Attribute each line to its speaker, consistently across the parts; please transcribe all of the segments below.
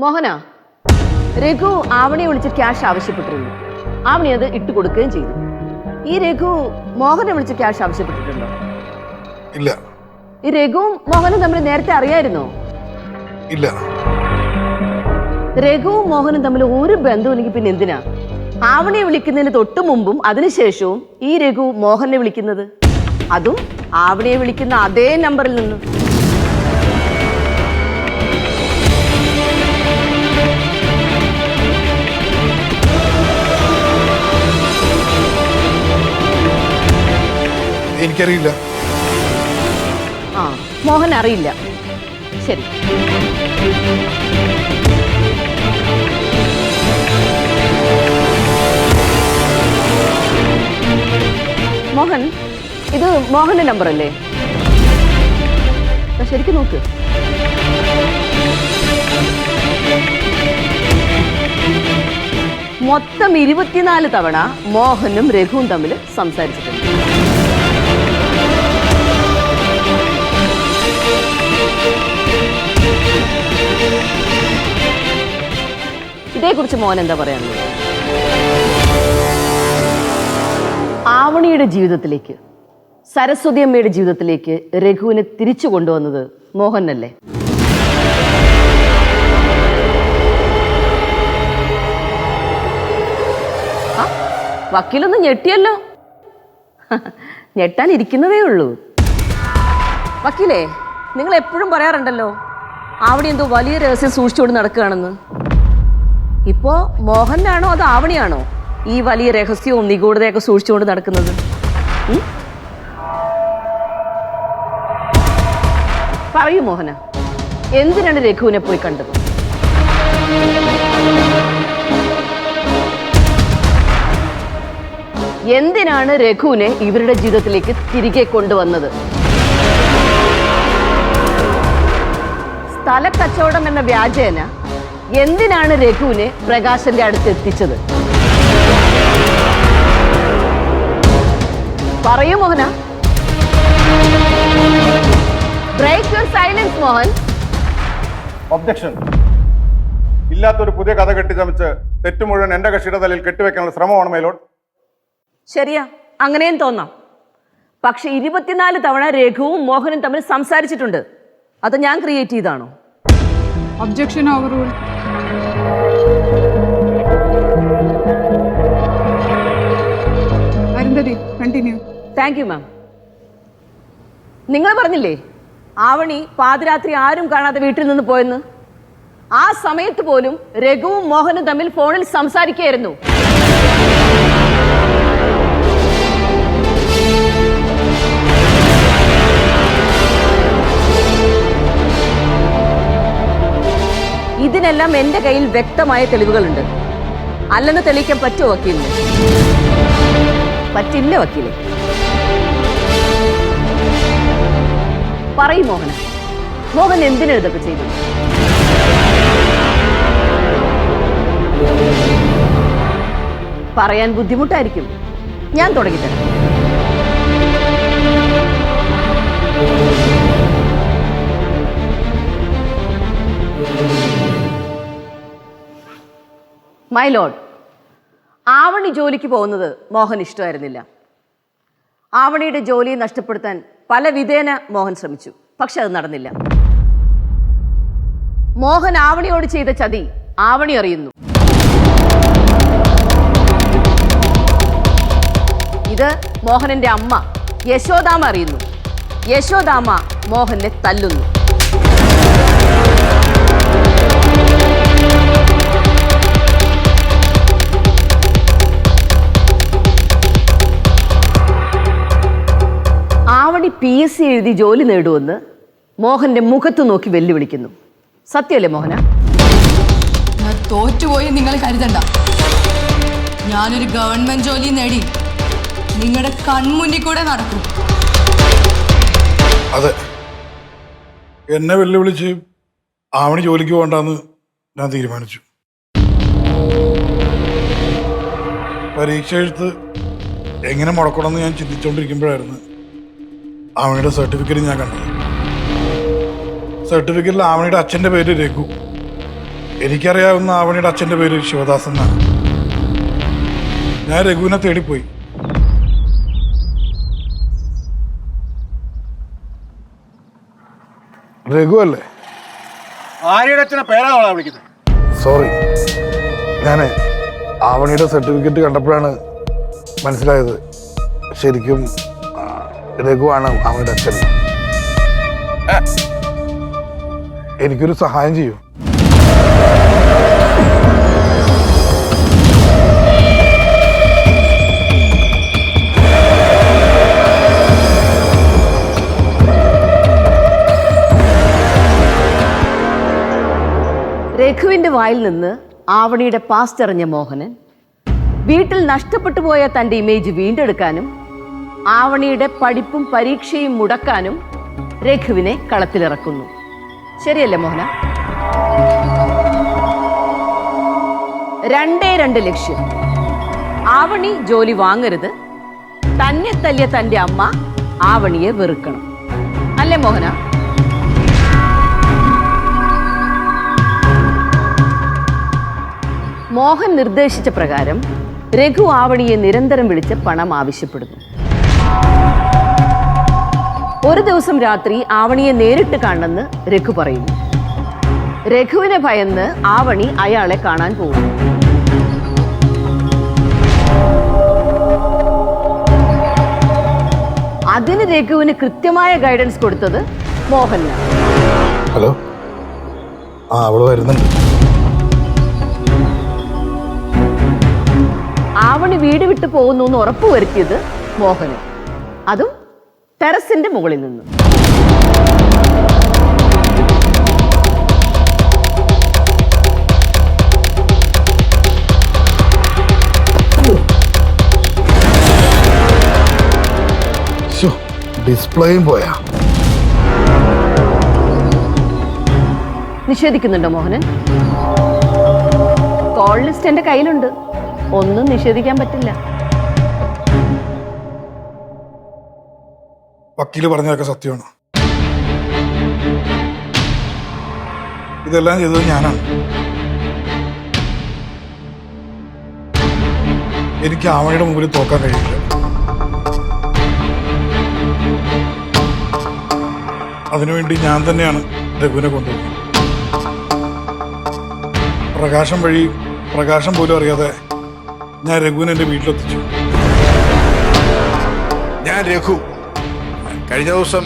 Speaker 1: മോഹന രഘു ആവണിയെ വിളിച്ച് ക്യാഷ് ആവശ്യപ്പെട്ടിരുന്നു. ആവണി അത് ഇട്ട് കൊടുക്കുകയും ചെയ്തു. ഈ രഘു മോഹനെ വിളിച്ച് ക്യാഷ് ആവശ്യപ്പെട്ടിട്ടുണ്ടോ?
Speaker 2: ഇല്ല.
Speaker 1: ഈ രഘുവും മോഹനും തമ്മിൽ നേരത്തെ അറിയായിരുന്നോ?
Speaker 2: ഇല്ല.
Speaker 1: രഘുവും മോഹനും തമ്മിൽ ഒരു ബന്ധമില്ലെങ്കിൽ പിന്നെ എന്തിനാ? ആവണിയെ വിളിക്കുന്നതിന് തൊട്ട് മുമ്പും അതിനുശേഷവും ഈ രഘു മോഹനെ വിളിക്കുന്നത്? അതും ആവണിയെ വിളിക്കുന്ന അതേ നമ്പറിൽ നിന്ന്.
Speaker 2: എനിക്കറിയില്ല.
Speaker 1: ആ മോഹൻ അറിയില്ല. ശരി. മോഹൻ ഇത് മോഹന്റെ നമ്പർ അല്ലേ ശരിക്കും നോക്ക്. മൊത്തം ഇരുപത്തിനാല് തവണ മോഹനും രഘുവും തമ്മിൽ സംസാരിച്ചിട്ടുണ്ട്. ഇതേക്കുറിച്ച് മോൻ എന്താ പറയാനുള്ളത് ആവണിയുടെ ജീവിതത്തിലേക്ക് സരസ്വതി അമ്മയുടെ ജീവിതത്തിലേക്ക് രഘുവിനെ തിരിച്ചു കൊണ്ടുവന്നത് മോഹനല്ലേ? വക്കീലൊന്ന് ഞെട്ടിയല്ലോ. ഞെട്ടാൻ ഇരിക്കുന്നതേ ഉള്ളൂ. വക്കീലേ നിങ്ങൾ എപ്പോഴും പറയാറുണ്ടല്ലോ അവിടെ എന്തോ വലിയ രഹസ്യം സൂക്ഷിച്ചുകൊണ്ട് നടക്കുകയാണെന്ന്. ഇപ്പോ മോഹനാണോ അതോ ആവണിയാണോ ഈ വലിയ രഹസ്യവും നിഗൂഢതയൊക്കെ സൂക്ഷിച്ചുകൊണ്ട് നടക്കുന്നത്? പറയൂ മോഹന. എന്തിനാണ് രഘുവിനെ പോയി കണ്ടത്? എന്തിനാണ് രഘുവിനെ ഇവരുടെ ജീവിതത്തിലേക്ക് തിരികെ കൊണ്ടുവന്നത്? സ്ഥലക്കച്ചവടം എന്ന വ്യാജേന എന്തിനാണ് രഘുവിനെ പ്രകാശന്റെ അടുത്ത് എത്തിച്ചത്? പറയൂ Mohana. Break your silence Mohan.
Speaker 3: Objection ഇല്ലാത്തൊരു പുതിയ കഥ കെട്ടിച്ചമച്ച് തെറ്റ് മുഴുവൻ എന്റെ കക്ഷിയുടെ തലയിൽ കെട്ടിവെക്കാനുള്ള ശ്രമമാണ് മേലോട്ട്
Speaker 1: ശരിയാ അങ്ങനെയും തോന്നാം. പക്ഷെ ഇരുപത്തിനാല് തവണ രഘുവും മോഹനും തമ്മിൽ സംസാരിച്ചിട്ടുണ്ട്. അത് ഞാൻ ക്രിയേറ്റ് ചെയ്താണോ?
Speaker 4: Objection overruled. Continue.
Speaker 1: Thank you ma'am നിങ്ങൾ പറഞ്ഞില്ലേ ആവണി പാതിരാത്രി ആരും കാണാതെ വീട്ടിൽ നിന്ന് പോയെന്ന്? ആ സമയത്ത് പോലും രഘുവും മോഹനും തമ്മിൽ ഫോണിൽ സംസാരിക്കുകയായിരുന്നു. ഇതിനെല്ലാം എന്റെ കയ്യിൽ വ്യക്തമായ തെളിവുകളുണ്ട്. അല്ലെന്ന് തെളിയിക്കാൻ പറ്റുമോ പറ്റില്ല വക്കീലെ. പറയും മോഹന മോഹൻ എന്തിനാ ഇതൊക്കെ ചെയ്തു പറയാൻ ബുദ്ധിമുട്ടായിരിക്കും. ഞാൻ തുടങ്ങിത്തരാം. മൈ ലോഡ് ആവണി ജോലിക്ക് പോകുന്നത് മോഹൻ ഇഷ്ടമായിരുന്നില്ല. ആവണിയുടെ ജോലി നഷ്ടപ്പെടുത്താൻ പല വിധേന മോഹൻ ശ്രമിച്ചു പക്ഷെ അത് നടന്നില്ല. മോഹൻ ആവണിയോട് ചെയ്ത ചതി ആവണി അറിയുന്നു. ഇത് മോഹനന്റെ അമ്മ യശോദാമ അറിയുന്നു. യശോദാമ മോഹനെ തല്ലുന്നു. പി എസ് സി എഴുതി ജോലി നേടുമെന്ന് മോഹന്റെ മുഖത്ത് നോക്കി വെല്ലുവിളിക്കുന്നു. സത്യമല്ലേ മോഹന?
Speaker 5: ഞാൻ തോറ്റുപോയി നിങ്ങൾ കരുതണ്ട. ഞാനൊരു ഗവൺമെന്റ് ജോലി നേടി. നിങ്ങളുടെ കൺമുന്നിൽ കൂടെ നടക്കും.
Speaker 2: അതെ. എന്നെ വെല്ലുവിളിച്ച് ആവണി ജോലിക്ക് പോകണ്ടെന്ന് ഞാൻ തീരുമാനിച്ചു. പരീക്ഷ എഴുത്ത് എങ്ങനെ മുടക്കണമെന്ന് ഞാൻ ചിന്തിച്ചുകൊണ്ടിരിക്കുമ്പോഴായിരുന്നു ആവണിയുടെ സർട്ടിഫിക്കറ്റ് ഞാൻ കണ്ടത് സർട്ടിഫിക്കറ്റിൽ ആവണിയുടെ അച്ഛന്റെ പേര് രഘു. എനിക്കറിയാവുന്ന ആവണിയുടെ അച്ഛന്റെ പേര് ശിവദാസ് എന്നാണ്. ഞാൻ രഘുവിനെ തേടിപ്പോയി. രഘു അല്ലേ?
Speaker 3: ആര്യയുടെ അച്ഛനെ പേരാണോ വിളിക്കുന്നത്?
Speaker 2: സോറി. ഞാൻ ആവണിയുടെ സർട്ടിഫിക്കറ്റ് കണ്ടപ്പോഴാണ് മനസ്സിലായത്. ശരിക്കും രഘുവാണ് അവളുടെ അച്ഛൻ. എനിക്കൊരു സഹായം ചെയ്യൂ.
Speaker 1: രഘുവിന്റെ വായിൽ നിന്ന് ആവണിയുടെ പാസ്റ്റ് അറിഞ്ഞ മോഹനൻ വീട്ടിൽ നഷ്ടപ്പെട്ടു പോയ തന്റെ ഇമേജ് വീണ്ടെടുക്കാനും ആവണിയുടെ പഠിപ്പും പരീക്ഷയും മുടക്കാനും രഘുവിനെ കളത്തിലിറക്കുന്നു. ശരിയല്ലേ മോഹന? രണ്ടേ രണ്ട് ലക്ഷ്യം. ആവണി ജോലി വാങ്ങരുത്. തന്നെ തല്ലിയ തന്റെ അമ്മ ആവണിയെ വെറുക്കണം. അല്ലേ മോഹന? മോഹൻ നിർദ്ദേശിച്ച പ്രകാരം രഘു ആവണിയെ നിരന്തരം വിളിച്ച് പണം ആവശ്യപ്പെടുന്നു. ഒരു ദിവസം രാത്രി ആവണിയെ നേരിട്ട് കാണണമെന്ന് രഘു പറയുന്നു. രഘുവിനെ ഭയന്ന് ആവണി അയാളെ കാണാൻ പോകുന്നു. അതിന് രഘുവിന് കൃത്യമായ ഗൈഡൻസ് കൊടുത്തത് മോഹനാണ്
Speaker 2: ഹലോ? ആ അവൾ വരുന്നുണ്ട്.
Speaker 1: ആവണി വീട് വിട്ടു പോകുന്നു എന്ന് ഉറപ്പുവരുത്തിയത് മോഹന്. അതും ടെറസിന്റെ മുകളിൽ നിന്ന്.
Speaker 2: ഡിസ്പ്ലേയും പോയാ.
Speaker 1: നിഷേധിക്കുന്നുണ്ടോ മോഹനൻ? കോൾ ലിസ്റ്റ് എന്റെ കയ്യിലുണ്ട്. ഒന്നും നിഷേധിക്കാൻ പറ്റില്ല.
Speaker 2: വക്കീൽ പറഞ്ഞതൊക്കെ സത്യമാണ്. ഇതെല്ലാം ചെയ്തത് ഞാനാണ്. എനിക്ക് ആമയുടെ മുമ്പിൽ തോക്കാൻ കഴിയില്ല. അതിനുവേണ്ടി ഞാൻ തന്നെയാണ് രഘുവിനെ കൊണ്ടുവന്നത്. പ്രകാശം വഴി പ്രകാശം പോലും അറിയാതെ ഞാൻ രഘുവിനെ എന്റെ വീട്ടിലെത്തിച്ചു.
Speaker 6: ഞാൻ രഘു. കഴിഞ്ഞ ദിവസം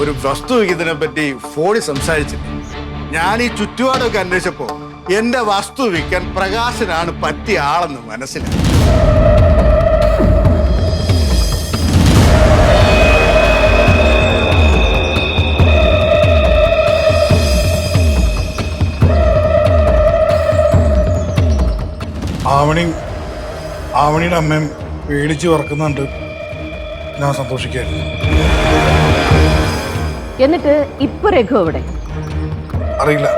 Speaker 6: ഒരു വസ്തു വിഹിതനെ പറ്റി ഫോണിൽ സംസാരിച്ചില്ല. ഞാൻ ഈ ചുറ്റുപാടൊക്കെ അന്വേഷിച്ചപ്പോ എന്റെ വസ്തു വിൽക്കാൻ പ്രകാശനാണ് പറ്റിയ ആളെന്ന് മനസ്സിലായി.
Speaker 2: ആവണി ആവണിയുടെ അമ്മയും പേടിച്ച് വറക്കുന്നുണ്ട്. ഞാൻ സന്തോഷിക്കായിരുന്നു
Speaker 1: എന്നിട്ട് ഇപ്പൊ രഘു എവിടെ?
Speaker 2: അറിയില്ല.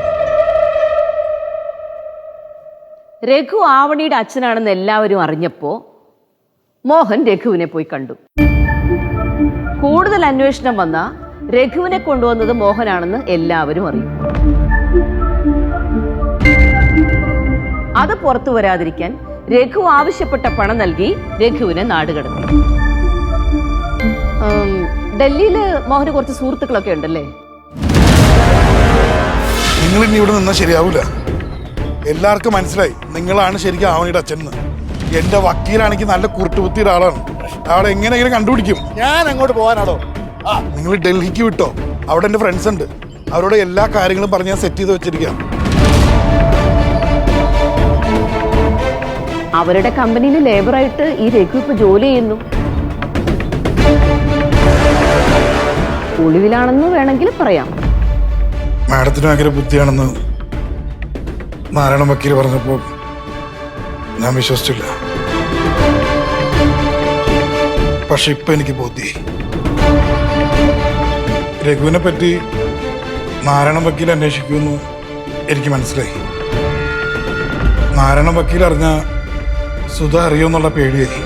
Speaker 1: രഘു ആവണിയുടെ അച്ഛനാണെന്ന് എല്ലാവരും അറിഞ്ഞപ്പോ മോഹൻ രഘുവിനെ പോയി കണ്ടു. കൂടുതൽ അന്വേഷണം വന്ന രഘുവിനെ കൊണ്ടുവന്നത് മോഹനാണെന്ന് എല്ലാവരും അറിയും. അത് പുറത്തു വരാതിരിക്കാൻ രഘു ആവശ്യപ്പെട്ട പണം നൽകി രഘുവിനെ നാടുകടത്തി. ഉം, ഡൽഹിയിൽ മോഹന് കുറച്ച് സുഹൃത്തുക്കളൊക്കെ ഉണ്ടല്ലേ?
Speaker 2: നിങ്ങൾ ഇനി ഇവിടെ നിന്നാൽ ശരിയാവൂല. എല്ലാവർക്കും മനസ്സിലായി. നിങ്ങളാണ് ശരിക്കും ആവണിയുടെ അച്ഛൻ എന്റെ വക്കീലാണെങ്കിൽ നല്ല കുരുട്ടുപുത്തി ഒരാളാണ് ആളെ എങ്ങനെയെങ്കിലും കണ്ടുപിടിക്കും.
Speaker 6: ഞാൻ അങ്ങോട്ട് പോകാനാണോ ആ.
Speaker 2: നിങ്ങൾ ഡൽഹിക്ക് വിട്ടോ? അവിടെ എന്റെ ഫ്രണ്ട്സ് ഉണ്ട്. അവരോട് എല്ലാ കാര്യങ്ങളും പറഞ്ഞ് ഞാൻ സെറ്റ് ചെയ്ത് വെച്ചിരിക്കാം.
Speaker 1: അവരുടെ കമ്പനിയിൽ ലേബറായിട്ട് ഈ രഘു ഇപ്പൊ ജോലി ചെയ്യുന്നു. ഒളിവിലാണെന്ന് വേണമെങ്കിൽ പറയാം.
Speaker 2: മാഡത്തിന് ഭയങ്കര ബുദ്ധിയാണെന്ന് നാരായണ വക്കീൽ പറഞ്ഞപ്പോൾ ഞാൻ വിശ്വസിച്ചില്ല. പക്ഷെ ഇപ്പൊ എനിക്ക് ബോധ്യായി. രഘുവിനെ പറ്റി നാരായണ വക്കീൽ അന്വേഷിക്കുമെന്ന് എനിക്ക് മനസ്സിലായി. നാരായണ വക്കീൽ അറിഞ്ഞ സുധ അറിയുമെന്നുള്ള പേടിയായി.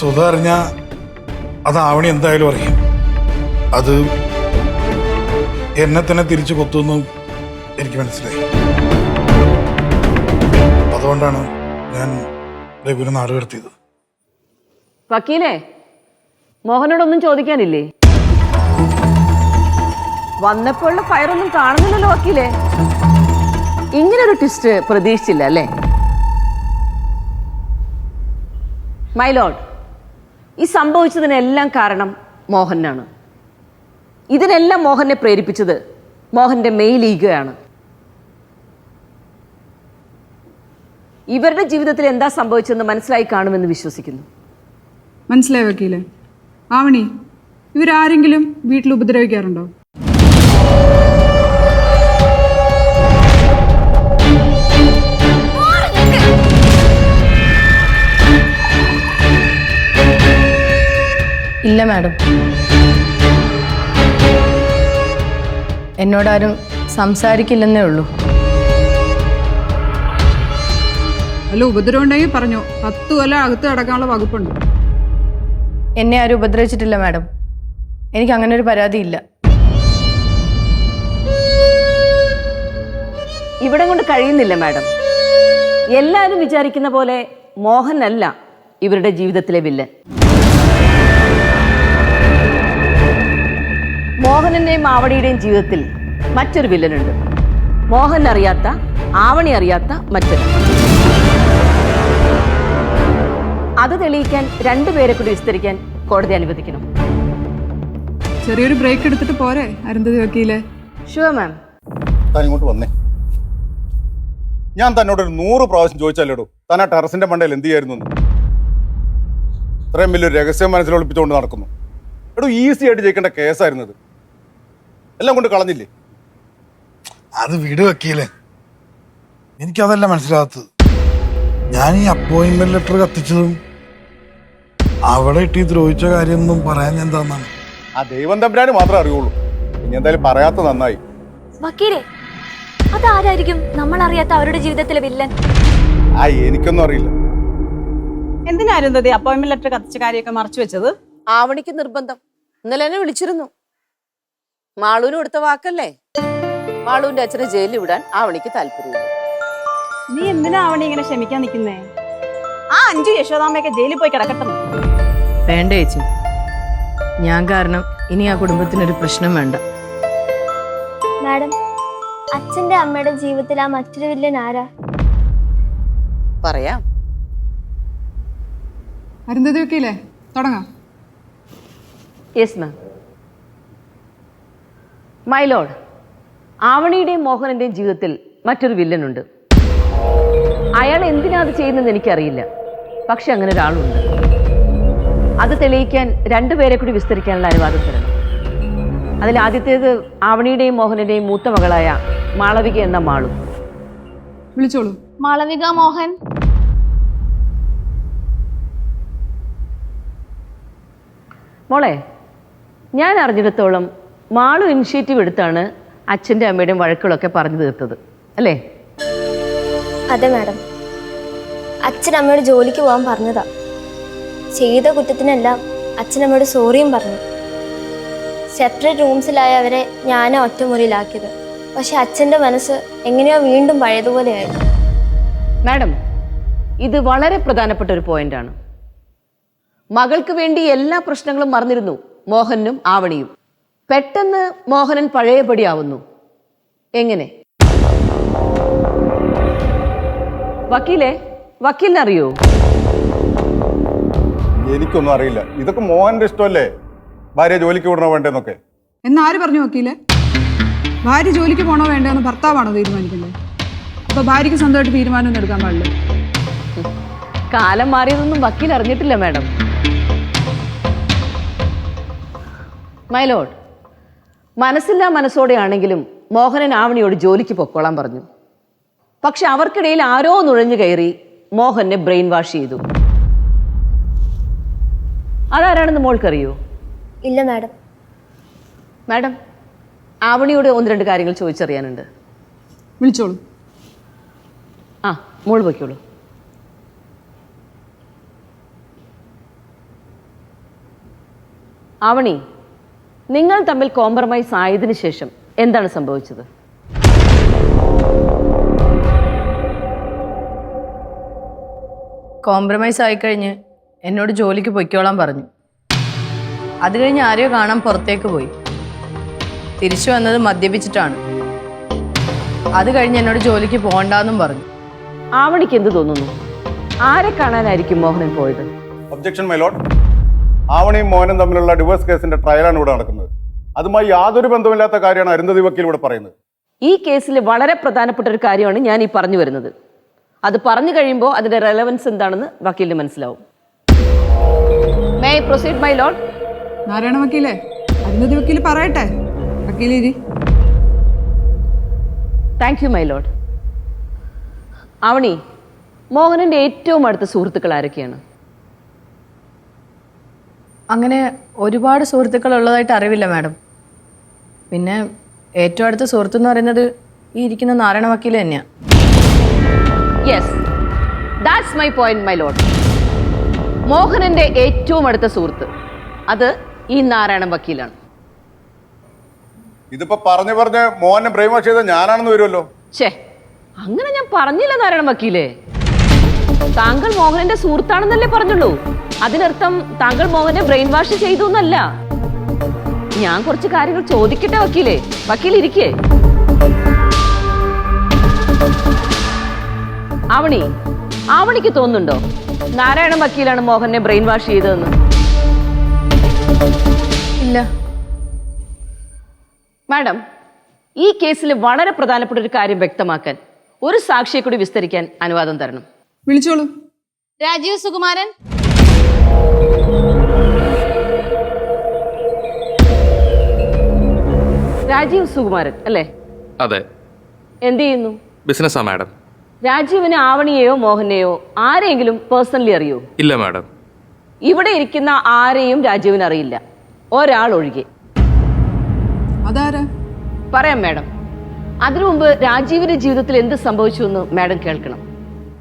Speaker 2: സുധ അറിഞ്ഞ അതാവണി എന്തായാലും അറിയും. അത് എന്നെ തന്നെ തിരിച്ചു കൊത്തുമെന്ന് എനിക്ക് മനസ്സിലായി. അതുകൊണ്ടാണ് ഞാൻ രഘുവിനെ നാട് കടത്തിയത്.
Speaker 1: വക്കീലേ മോഹനോടൊന്നും ചോദിക്കാനില്ലേ? വന്നപ്പോഴുള്ള ഫയറൊന്നും കാണുന്നില്ലല്ലോ വക്കീലേ. ഇങ്ങനൊരു ട്വിസ്റ്റ് പ്രതീക്ഷിച്ചില്ല അല്ലേ? മൈലോഡ് ഈ സംഭവിച്ചതിനെല്ലാം കാരണം മോഹനാണ്. ഇതിനെല്ലാം മോഹനെ പ്രേരിപ്പിച്ചത് മോഹന്റെ മെയിൽ ഈഗയാണ്. ഇവരുടെ ജീവിതത്തിൽ എന്താ സംഭവിച്ചതെന്ന് മനസ്സിലായി കാണുമെന്ന് വിശ്വസിക്കുന്നു.
Speaker 4: മനസ്സിലായി വക്കീലെ? ആവണി ഇവരാരെങ്കിലും വീട്ടിൽ ഉപദ്രവിക്കാറുണ്ടോ?
Speaker 5: ഇല്ല മാഡം. എന്നോടാരും സംസാരിക്കില്ലെന്നേ ഉള്ളൂ.
Speaker 4: അല്ല ഉപദ്രവം ഉണ്ടെങ്കിൽ പറഞ്ഞു. പത്ത് കൊല്ലം അകത്ത് കിടക്കാനുള്ള വകുപ്പുണ്ട്.
Speaker 5: എന്നെ ആരും ഉപദ്രവിച്ചിട്ടില്ല മാഡം. എനിക്ക് അങ്ങനെ ഒരു പരാതിയില്ല
Speaker 1: ഇവിടെ കൊണ്ട് കഴിയുന്നില്ല മാഡം. എല്ലാവരും വിചാരിക്കുന്ന പോലെ മോഹനല്ല അല്ല ഇവരുടെ ജീവിതത്തിലെ വില്ലൻ. മോഹനന്റെയും ആവണിയുടെയും ജീവിതത്തിൽ മറ്റൊരു വില്ലനുണ്ട്. മോഹൻ അറിയാത്ത ആവണി അറിയാത്ത മറ്റൊരു. അത് തെളിയിക്കാൻ രണ്ടുപേരെ കൂടി വിസ്തരിക്കാൻ കോടതി അനുവദിക്കണം.
Speaker 4: ചെറിയൊരു ബ്രേക്ക് എടുത്തിട്ട് പോരെ അരുന്ധതി വക്കീലെ?
Speaker 1: ഷുവർ മാം
Speaker 3: താൻ ഇങ്ങോട്ട് വന്നേ. ഞാൻ തന്നോട് ഒരു നൂറ് പ്രാവശ്യം ചോദിച്ചാലേടോ താൻ ആ ടെറസിന്റെ മണ്ടയിൽ എന്ത് ചെയ്യായിരുന്നു? ഇത്രയും വലിയൊരു രഹസ്യം മനസ്സിലൊളിപ്പിച്ചുകൊണ്ട് നടക്കുന്നു. എടോ ഈസി ആയിട്ട് ജയിക്കേണ്ട കേസായിരുന്നു ഇത് എല്ലാം കൊണ്ട് കളഞ്ഞില്ലേ?
Speaker 2: അത് വീട് വെക്കിയില്ലേ എനിക്കതല്ല മനസ്സിലാകത്തത്. ഞാൻ ഈ അപ്പോയിന്റ്മെന്റ് ലെറ്റർ കത്തിച്ചതും അവിടെ ഇട്ട് ഈ ദ്രോഹിച്ച കാര്യമൊന്നും പറയാൻ എന്താന്നാണ്?
Speaker 3: ആ ദൈവം തമ്പുരാന് മാത്രമേ അറിയുള്ളൂ. ഇനി എന്തായാലും പറയാത്ത നന്നായി.
Speaker 7: വക്കീലേ അതാരായിരിക്കും നമ്മൾ അറിയാത്ത അവരുടെ ജീവിതത്തിലെ വില്ലൻ?
Speaker 3: ആ എനിക്കൊന്നും അറിയില്ല.
Speaker 8: എന്തിനായിരുന്നു അപ്പോയിന്റ്മെന്റ് ലെറ്റർ കത്തിച്ച കാര്യമൊക്കെ മറച്ചു വെച്ചത്?
Speaker 1: ആവണിക്ക് നിർബന്ധം. ഇന്നലെ എന്നെ വിളിച്ചിരുന്നു. മാളൂന് കൊടുത്ത വാക്കല്ലേ? മാളൂന്റെ അച്ഛനെ ജയിലിൽ വിടാൻ ആവണിക്ക് താല്പര്യമില്ല.
Speaker 8: നീ എന്തിനാ ആവണി ഇങ്ങനെ ക്ഷമിക്കാൻ നിൽക്കുന്നേ? ആ അഞ്ചു യശോദാമ്മയൊക്കെ ജയിലിൽ പോയി കിടക്കട്ടെ
Speaker 5: വേണ്ട ചേച്ചി. ഞാൻ കാരണം ഇനി ആ കുടുംബത്തിനൊരു പ്രശ്നം വേണ്ട.
Speaker 7: മാഡം അച്ഛന്റെ അമ്മയുടെ ജീവിതത്തിൽ ആ മറ്റൊരു വില്ലൻ ആരാ?
Speaker 1: പറയാം.
Speaker 4: അരുന്ധതി വെക്കില്ലേ തുടങ്ങാം.
Speaker 1: യെസ് മാം മൈലോഡ് ആവണിയുടെയും മോഹനന്റെയും ജീവിതത്തിൽ മറ്റൊരു വില്ലനുണ്ട്. അയാൾ എന്തിനാ അത് ചെയ്യുന്നതെന്ന് എനിക്കറിയില്ല. പക്ഷെ അങ്ങനെ ഒരാളുണ്ട്. അത് തെളിയിക്കാൻ രണ്ടുപേരെ കൂടി വിസ്തരിക്കാനുള്ള അനുവാദം തരണം. അതിൽ ആദ്യത്തേത് ആവണിയുടെയും മോഹനന്റെയും മൂത്ത മകളായ മാളവിക എന്ന മാളും.
Speaker 4: വിളിച്ചോളൂ.
Speaker 7: മാളവിക മോഹൻ.
Speaker 1: മോളെ ഞാൻ അറിഞ്ഞിടത്തോളം മാളു ഇനിഷ്യേറ്റീവ് എടുത്താണ് അച്ഛന്റെ അമ്മയുടെയും വഴക്കുകളൊക്കെ പറഞ്ഞു തീർത്തത്. അല്ലേ?
Speaker 7: അതെ മാഡം. അച്ഛൻ അമ്മയോട് ജോലിക്ക് പോകാൻ പറഞ്ഞതാ. ചെയ്ത കുറ്റത്തിനെല്ലാം അച്ഛനമ്മയോട് സോറിയും പറഞ്ഞു. സെപ്പറേറ്റ് റൂംസിലായ അവരെ ഞാനാ ഒറ്റമുറിയിലാക്കിയത്. പക്ഷെ അച്ഛന്റെ മനസ്സ് എങ്ങനെയോ വീണ്ടും പഴയതുപോലെയായി.
Speaker 1: മാഡം ഇത് വളരെ പ്രധാനപ്പെട്ട ഒരു പോയിന്റാണ്. മകൾക്ക് വേണ്ടി എല്ലാ പ്രശ്നങ്ങളും മറന്നിരുന്നു മോഹനും ആവണിയും. പെട്ടെന്ന് മോഹനൻ പഴയപടിയാവുന്നു. എങ്ങനെ? വക്കീലെ വക്കീലിനറിയോ?
Speaker 3: എനിക്കൊന്നും അറിയില്ല. ഇതൊക്കെ മോഹന്റെ ഇഷ്ടമല്ലേ? ഭാര്യ ജോലിക്ക് വിടണോ വേണ്ടെന്നൊക്കെ?
Speaker 4: എന്നാര് പറഞ്ഞു വക്കീലെ? ഭാര്യ ജോലിക്ക് പോണോ വേണ്ടെന്ന് ഭർത്താവാണോ തീരുമാനിക്കുന്നത്? അപ്പൊ ഭാര്യക്ക് സ്വന്തമായിട്ട് തീരുമാനമൊന്നും എടുക്കാൻ പാടില്ല.
Speaker 1: കാലം മാറിയതൊന്നും വക്കീൽ അറിഞ്ഞിട്ടില്ല മാഡം. മൈലോഡ് മനസ്സില്ലാ മനസ്സോടെയാണെങ്കിലും മോഹനൻ ആവണിയോട് ജോലിക്ക് പൊക്കോളാൻ പറഞ്ഞു. പക്ഷെ അവർക്കിടയിൽ ആരോ നുഴഞ്ഞു കയറി മോഹനെ ബ്രെയിൻ വാഷ് ചെയ്തു. അതാരാണെന്ന് മോൾക്കറിയോ?
Speaker 7: ഇല്ല മാഡം.
Speaker 1: മാഡം ആവണിയോട് ഒന്ന് രണ്ട് കാര്യങ്ങൾ ചോദിച്ചറിയാനുണ്ട്.
Speaker 4: വിളിച്ചോളൂ.
Speaker 1: ആ മോൾ പൊയ്ക്കോളൂ. ആവണി നിങ്ങൾ തമ്മിൽ കോംപ്രമൈസ് ആയതിനു ശേഷം എന്താണ് സംഭവിച്ചത്?
Speaker 5: കോംപ്രമൈസ് ആയിക്കഴിഞ്ഞ് എന്നോട് ജോലിക്ക് പൊയ്ക്കോളാൻ പറഞ്ഞു. അത് കഴിഞ്ഞ് ആരെയോ കാണാൻ പുറത്തേക്ക് പോയി. തിരിച്ചു വന്നത് മദ്യപിച്ചിട്ടാണ്. അത് കഴിഞ്ഞ് എന്നോട് ജോലിക്ക് പോകണ്ടെന്നും പറഞ്ഞു.
Speaker 1: ആവണിക്ക് എന്ത് തോന്നുന്നു? ആരെ കാണാനായിരിക്കും മോഹനൻ പോയത്?
Speaker 3: ഒബ്ജക്ഷൻ മൈ ലോർഡ് ആവണിയും മോഹനും തമ്മിലുള്ള ഡിവോഴ്സ് കേസിന്റെ ട്രയലാണ് ഇവിടെ നടക്കുന്നത്. അതുമായി യാതൊരു ബന്ധമില്ലാത്ത കാര്യമാണ് അരുന്ധതി വക്കീൽ ഇവിടെ പറയുന്നത്.
Speaker 1: ഈ കേസിൽ വളരെ പ്രധാനപ്പെട്ട ഒരു കാര്യമാണ് ഞാൻ ഈ പറഞ്ഞു വരുന്നത്. അത് പറഞ്ഞു കഴിയുമ്പോൾ അതിന്റെ റെലവൻസ് എന്താണെന്ന് വക്കീലിന് മനസ്സിലാവും. May proceed my lord
Speaker 4: Narayana വക്കീലേ Arundhati വക്കീൽ പറയട്ടെ. വക്കീലിരി
Speaker 1: thank you my lord Avani മോഹനന്റെ ഏറ്റവും അടുത്ത സുഹൃത്തുക്കൾ ആരൊക്കെയാണ്?
Speaker 5: അങ്ങനെ ഒരുപാട് സുഹൃത്തുക്കൾ ഉള്ളതായിട്ട് അറിവില്ല മാഡം. പിന്നെ ഏറ്റവും അടുത്ത സുഹൃത്ത് എന്ന് പറയുന്നത് ഈ ഇരിക്കുന്ന നാരായണ വക്കീൽ തന്നെയാണ്
Speaker 1: yes that's my point my lord മോഹനന്റെ ഏറ്റവും അടുത്ത സുഹൃത്ത് അത് ഈ നാരായണ വക്കീലാണ്.
Speaker 3: ഇതിപ്പോ പറഞ്ഞു പറഞ്ഞ് മോഹനെ ബ്രെയിൻ ചെയ്ത ഞാനാണെന്ന് വരുമല്ലോ.
Speaker 1: ഛേ അങ്ങനെ ഞാൻ പറഞ്ഞില്ല നാരായണ വക്കീലേ. താങ്കൾ മോഹനന്റെ സുഹൃത്താണെന്നല്ലേ പറഞ്ഞുള്ളൂ. അതിനർത്ഥം താങ്കൾ മോഹനെ ബ്രെയിൻ വാഷ് ചെയ്തു എന്നല്ല. ഞാൻ കുറച്ച് കാര്യങ്ങൾ ചോദിക്കട്ടെ വക്കീലേ? വക്കീൽ ഇരിക്കേ ആവണി ആവണിക്ക് തോന്നുന്നുണ്ടോ? നാരായണ വക്കീലാണ് മോഹനെ ബ്രെയിൻ വാഷ് ചെയ്തതെന്ന്.
Speaker 5: ഇല്ല.
Speaker 1: മാഡം ഈ കേസിൽ വളരെ പ്രധാനപ്പെട്ട ഒരു കാര്യം വ്യക്തമാക്കാൻ ഒരു സാക്ഷിയെ കൂടി വിസ്തരിക്കാൻ അനുവാദം തരണം.
Speaker 4: വിളിച്ചോളൂ.
Speaker 8: രാജീവ് സുകുമാരൻ.
Speaker 1: രാജീവ് സുകുമാരൻ അല്ലേ?
Speaker 9: അതെ.
Speaker 1: എന്ത് ചെയ്യുന്നു?
Speaker 9: ബിസിനസ്സാ മാഡം.
Speaker 1: രാജീവിന് ആവണിയെയോ മോഹനെയോ ആരെങ്കിലും പേഴ്സണലി അറിയോ?
Speaker 9: ഇല്ല മാഡം.
Speaker 1: ഇവിടെ ഇരിക്കുന്ന ആരെയും രാജീവിന് അറിയില്ല. ഒരാൾ ഒഴികെ.
Speaker 4: അതാരാ?
Speaker 1: പറയാം മാഡം. അതിനു മുമ്പ് രാജീവിന്റെ ജീവിതത്തിൽ എന്ത് സംഭവിച്ചു എന്ന് മാഡം കേൾക്കണം.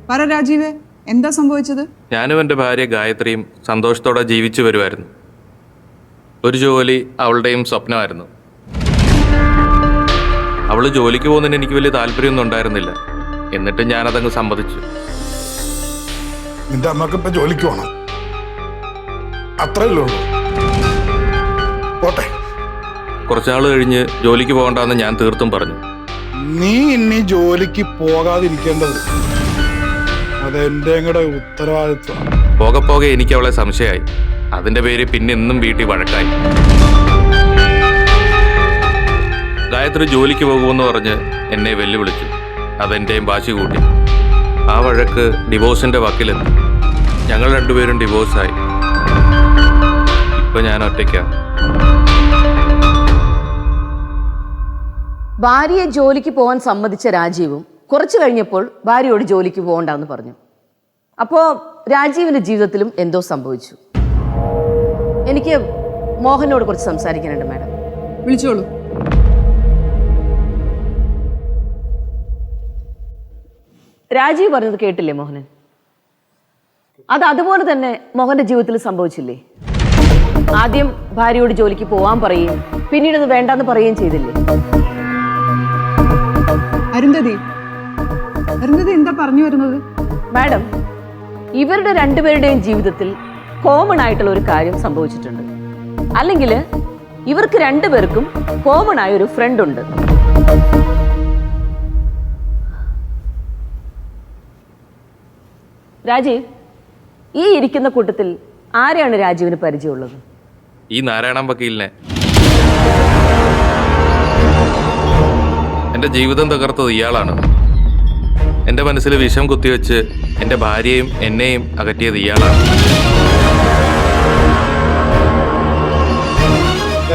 Speaker 4: പറ രാജീവ് എന്താ സംഭവിച്ചത്?
Speaker 9: ഞാനും എന്റെ ഭാര്യ ഗായത്രിയും സന്തോഷത്തോടെ ജീവിച്ചു വരുമായിരുന്നു ഒരു ജോലി അവളുടെയും സ്വപ്നമായിരുന്നു. അവൾ ജോലിക്ക് പോകുന്നതിന് എനിക്ക് വലിയ താല്പര്യമൊന്നും ഉണ്ടായിരുന്നില്ല. എന്നിട്ട് ഞാനതങ്ങ് സമ്മതിച്ചു.
Speaker 2: നിന്റെ അമ്മയ്ക്ക് ഇപ്പൊ ജോലിക്ക് പോണം. അത്രയല്ലേ ഉള്ളൂ. പോട്ടെ.
Speaker 9: കുറച്ചാൾ കഴിഞ്ഞ് ജോലിക്ക് പോകണ്ടെന്ന് ഞാൻ തീർത്തും പറഞ്ഞു.
Speaker 2: നീ ഇനി ജോലിക്ക് പോകാതിരിക്കേണ്ടത് അതെന്റെ കൂടെ ഉത്തരവാദിത്വം
Speaker 9: പോകെ പോകെ എനിക്ക് അവളെ സംശയമായി. അതിന്റെ പേര് പിന്നെ എന്നും വീട്ടിൽ വഴക്കായി. ഗായത്രി ജോലിക്ക് പോകുമെന്ന് പറഞ്ഞ് എന്നെ വെല്ലുവിളിച്ചു. അതെന്റെയും വാശി കൂട്ടി. ആ വഴക്ക് ഡിവോഴ്സിന്റെ വക്കിലെത്തി. ഞങ്ങൾ രണ്ടുപേരും ഡിവോഴ്സായി. ഇപ്പൊ ഞാൻ ഒറ്റയ്ക്കാണ്
Speaker 1: ഭാര്യയെ ജോലിക്ക് പോകാൻ സമ്മതിച്ച രാജീവും കുറച്ചു കഴിഞ്ഞപ്പോൾ ഭാര്യയോട് ജോലിക്ക് പോകണ്ടെന്ന് പറഞ്ഞു. അപ്പോൾ രാജീവിന്റെ ജീവിതത്തിലും എന്തോ സംഭവിച്ചു. എനിക്ക് മോഹനോട് കുറച്ച് സംസാരിക്കാനുണ്ട് മാഡം.
Speaker 4: വിളിച്ചോളൂ.
Speaker 1: രാജീവ് പറഞ്ഞത് കേട്ടില്ലേ മോഹനൻ? അത് അതുപോലെ തന്നെ മോഹന്റെ ജീവിതത്തിൽ സംഭവിച്ചില്ലേ? ആദ്യം ഭാര്യയോട് ജോലിക്ക് പോവാൻ പറയും പിന്നീട് അത് വേണ്ടെന്ന് പറയുകയും ചെയ്തില്ലേ?
Speaker 4: അരുന്ധതി അരുന്ധതി എന്താ പറഞ്ഞു വരുന്നത്?
Speaker 1: മാഡം ഇവരുടെ രണ്ടുപേരുടെയും ജീവിതത്തിൽ കോമൺ ആയിട്ടുള്ള ഒരു കാര്യം സംഭവിച്ചിട്ടുണ്ട്. അല്ലെങ്കിൽ ഇവർക്ക് രണ്ടുപേർക്കും കോമൺ ആയ ഒരു ഫ്രണ്ട് ഉണ്ട്. രാജീവ് ഈ ഇരിക്കുന്ന കൂട്ടത്തിൽ ആരെയാണ് രാജീവിന് പരിചയമുള്ളത്?
Speaker 9: ഈ നാരായണൻ വക്കീലിനെ. എന്റെ ജീവിതം തകർത്തത് ഇയാളാണ്. എന്റെ മനസ്സിൽ വിഷം കുത്തിവെച്ച് എന്റെ ഭാര്യയും എന്നെയും അകറ്റിയത് ഇയാളാണ്.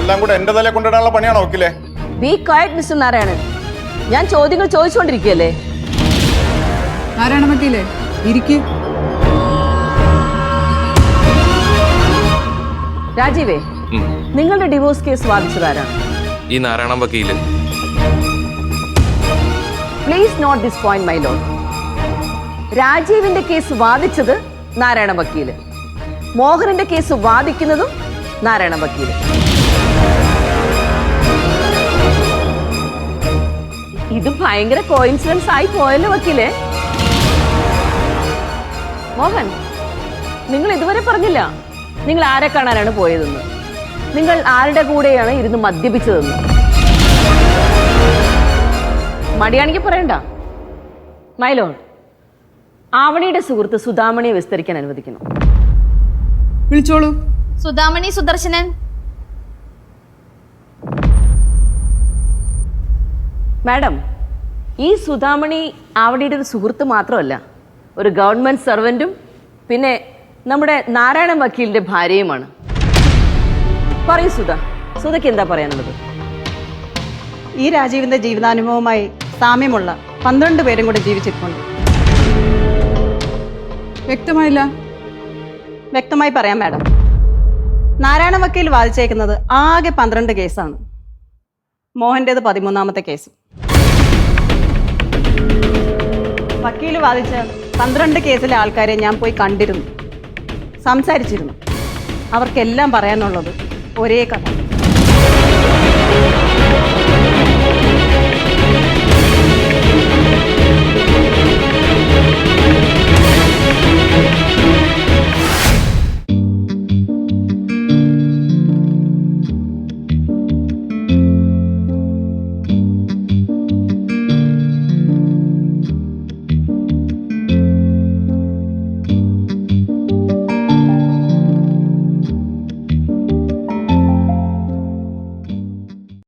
Speaker 3: എല്ലാം കൂടെ എന്റെ തലയെ കൊണ്ടിടാനുള്ള പണിയാണോ വക്കീലേ?
Speaker 1: ബി ക്വയറ്റ് മിസ്റ്റർ നാരായണൻ ഞാൻ ചോദ്യങ്ങൾ ചോദിച്ചുകൊണ്ടിരിക്കുകയല്ലേ
Speaker 4: നാരായണ വക്കീലേ ഇരിക്കൂ.
Speaker 1: രാജീവേ നിങ്ങളുടെ ഡിവോഴ്സ് കേസ് വാദിച്ചതാരാണ്
Speaker 9: ഈ നാരായണ വക്കീൽ.
Speaker 1: Please note this point my lord രാജീവിന്റെ case വാദിച്ചത് നാരായണ വക്കീൽ. മോഹനന്റെ കേസ് വാദിക്കുന്നതും നാരായണ വക്കീൽ. ഇത് ഭയങ്കര കോയിൻസിഡൻസ് ആയി പോയല്ലോ വക്കീലെ. മോഹൻ നിങ്ങൾ ഇതുവരെ പറഞ്ഞില്ല. നിങ്ങൾ ആരെ കാണാനാണ് പോയതെന്ന്? നിങ്ങൾ ആരുടെ കൂടെയാണ് ഇരുന്ന് മദ്യപിച്ചതെന്ന്? മടിയാണെങ്കിൽ പറയണ്ട. മൈലോൺ ആവണിയുടെ സുഹൃത്ത് സുധാമണിയെ വിസ്തരിക്കാൻ അനുവദിക്കണം
Speaker 4: വിളിച്ചോളൂ.
Speaker 7: സുധാമണി സുദർശനൻ.
Speaker 1: മാഡം ഈ സുധാമണി ആവണിയുടെ ഒരു സുഹൃത്ത് മാത്രമല്ല ഒരു ഗവൺമെന്റ് സർവന്റും പിന്നെ നമ്മുടെ നാരായണ വക്കീലിന്റെ ഭാര്യയുമാണ്. പറയൂ സുധ. സുധയ്ക്ക് എന്താ പറയാനുള്ളത്?
Speaker 8: ഈ രാജീവിന്റെ ജീവിതാനുഭവവുമായി സാമ്യമുള്ള പന്ത്രണ്ട് പേരും കൂടെ ജീവിച്ചിട്ടുണ്ട്.
Speaker 4: വ്യക്തമായില്ല?
Speaker 8: വ്യക്തമായി പറയാം മാഡം. നാരായണ വക്കീൽ വാദിച്ചേക്കുന്നത് ആകെ പന്ത്രണ്ട് കേസാണ്. മോഹന്റേത് പതിമൂന്നാമത്തെ കേസ്. വക്കീൽ വാദിച്ച പന്ത്രണ്ട് കേസിലെ ആൾക്കാരെ ഞാൻ പോയി കണ്ടിരുന്നു. സംസാരിച്ചിരുന്നു. അവർക്കെല്ലാം പറയാനുള്ളത് ഒരേ കഥ.